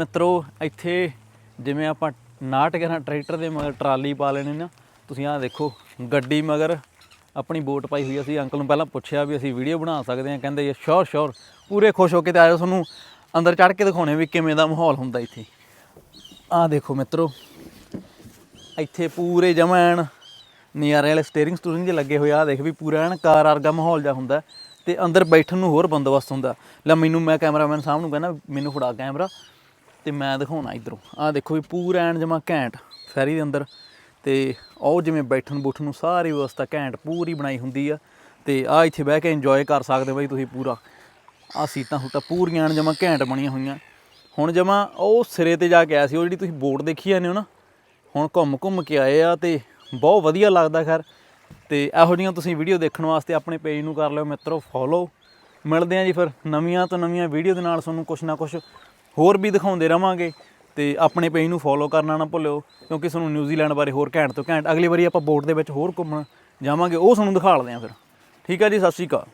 ਮਿੱਤਰੋ, ਇੱਥੇ ਜਿਵੇਂ ਆਪਾਂ 69 ਟਰੈਕਟਰ ਦੇ ਮਗਰ ਟਰਾਲੀ ਪਾ ਲੈਣੀ ਨਾ, ਤੁਸੀਂ ਆਹ ਦੇਖੋ, ਗੱਡੀ ਮਗਰ ਆਪਣੀ ਬੋਟ ਪਾਈ ਹੋਈ ਅਸੀਂ ਅੰਕਲ ਨੂੰ ਪਹਿਲਾਂ ਪੁੱਛਿਆ ਵੀ ਅਸੀਂ ਵੀਡੀਓ ਬਣਾ ਸਕਦੇ ਹਾਂ ਕਹਿੰਦੇ ਸ਼ੋਰ ਸ਼ੋਰ, ਪੂਰੇ ਖੁਸ਼ ਹੋ ਕੇ ਤੇ ਆਇਓ ਤੁਹਾਨੂੰ ਅੰਦਰ ਚੜ੍ਹ ਕੇ ਦਿਖਾਉਣੇ ਵੀ ਕਿਵੇਂ ਦਾ ਮਾਹੌਲ ਹੁੰਦਾ ਇੱਥੇ। ਆਹ ਦੇਖੋ ਮਿੱਤਰੋ, ਇੱਥੇ ਪੂਰੇ ਜਮਾਂ ਐਨ ਨਿਆਰੇ ਵਾਲੇ ਸਟੀਅਰਿੰਗ ਸਟੂਰਿੰਗ ਜੇ ਲੱਗੇ ਹੋਏ ਆ। ਆਹ ਦੇਖ ਵੀ ਪੂਰਾ ਐਨ ਕਾਰ ਵਰਗਾ ਮਾਹੌਲ ਜਾ ਹੁੰਦਾ ਤੇ ਅੰਦਰ ਬੈਠਣ ਨੂੰ ਹੋਰ ਬੰਦੋਬਸਤ ਹੁੰਦਾ। ਲੈ, ਮੈਨੂੰ ਮੈਂ ਕੈਮਰਾਮੈਨ ਸਾਹਿਬ ਨੂੰ ਕਹਿੰਦਾ, ਮੈਨੂੰ ਫੜਾ ਕੈਮਰਾ। ਤੇ ਮੈਂ ਦਿਖਾਉਣਾ ਇਧਰੋਂ। ਆਹ ਦੇਖੋ ਵੀ ਪੂਰਾ ਐਨ ਜਮਾ ਘੈਂਟ ਫੈਰੀ ਦੇ ਅੰਦਰ। ਤੇ ਉਹ ਜਿਵੇਂ ਬੈਠਣ ਬੁੱਠਣ ਨੂੰ ਸਾਰੀ ਵਿਵਸਥਾ ਘੈਂਟ, ਪੂਰੀ ਬਣਾਈ ਹੁੰਦੀ ਆ। ਤੇ ਆ ਇੱਥੇ ਬਹਿ ਕੇ ਇੰਜੋਏ ਕਰ ਸਕਦੇ ਬਾਈ ਤੁਸੀਂ ਪੂਰਾ। ਆ ਸੀਟਾਂ ਹੂਟਾਂ ਪੂਰੀਆਂ ਐਨ ਜਮਾ ਘੈਂਟ ਬਣੀਆਂ ਹੋਈਆਂ। ਹੁਣ ਜਮਾ ਉਹ ਸਿਰੇ ਤੇ ਜਾ ਕੇ ਆਇਆ ਸੀ, ਉਹ ਜਿਹੜੀ ਤੁਸੀਂ ਬੋਰਡ ਦੇਖੀ ਜਾਂਦੇ ਹੋ ਨਾ, ਹੁਣ ਘੁੰਮ ਘੁੰਮ ਕੇ ਆਏ ਆ ਤੇ ਬਹੁਤ ਵਧੀਆ ਲੱਗਦਾ ਖੈਰ। ਤੇ ਇਹੋ ਜਿਹੀਆਂ ਤੁਸੀਂ ਵੀਡੀਓ ਦੇਖਣ ਵਾਸਤੇ ਆਪਣੇ ਪੇਜ ਨੂੰ ਕਰ ਲਿਓ ਮਿੱਤਰੋ ਫੋਲੋ ਮਿਲਦੇ ਆ ਜੀ ਫਿਰ ਨਵੀਆਂ ਤੋਂ ਨਵੀਆਂ ਵੀਡੀਓ ਦੇ ਨਾਲ ਤੁਹਾਨੂੰ ਕੁਛ ਨਾ ਕੁਛ ਹੋਰ ਵੀ ਦਿਖਾਉਂਦੇ ਰਵਾਂਗੇ ਤੇ ਆਪਣੇ ਪੇਜ ਨੂੰ ਫੋਲੋ ਕਰਨਾ ਨਾ ਭੁੱਲਿਓ, ਕਿਉਂਕਿ ਤੁਹਾਨੂੰ ਨਿਊਜ਼ੀਲੈਂਡ ਬਾਰੇ ਹੋਰ ਘੈਂਟ ਤੋਂ ਘੈਂਟ ਅਗਲੀ ਵਾਰੀ ਆਪਾਂ ਬੋਟ ਦੇ ਵਿੱਚ ਹੋਰ ਘੁੰਮਣ ਜਾਵਾਂਗੇ, ਉਹ ਤੁਹਾਨੂੰ ਦਿਖਾਲਦੇ ਆ ਫਿਰ। ਠੀਕ ਆ ਜੀ, ਸਤਿ ਸ਼੍ਰੀ ਅਕਾਲ।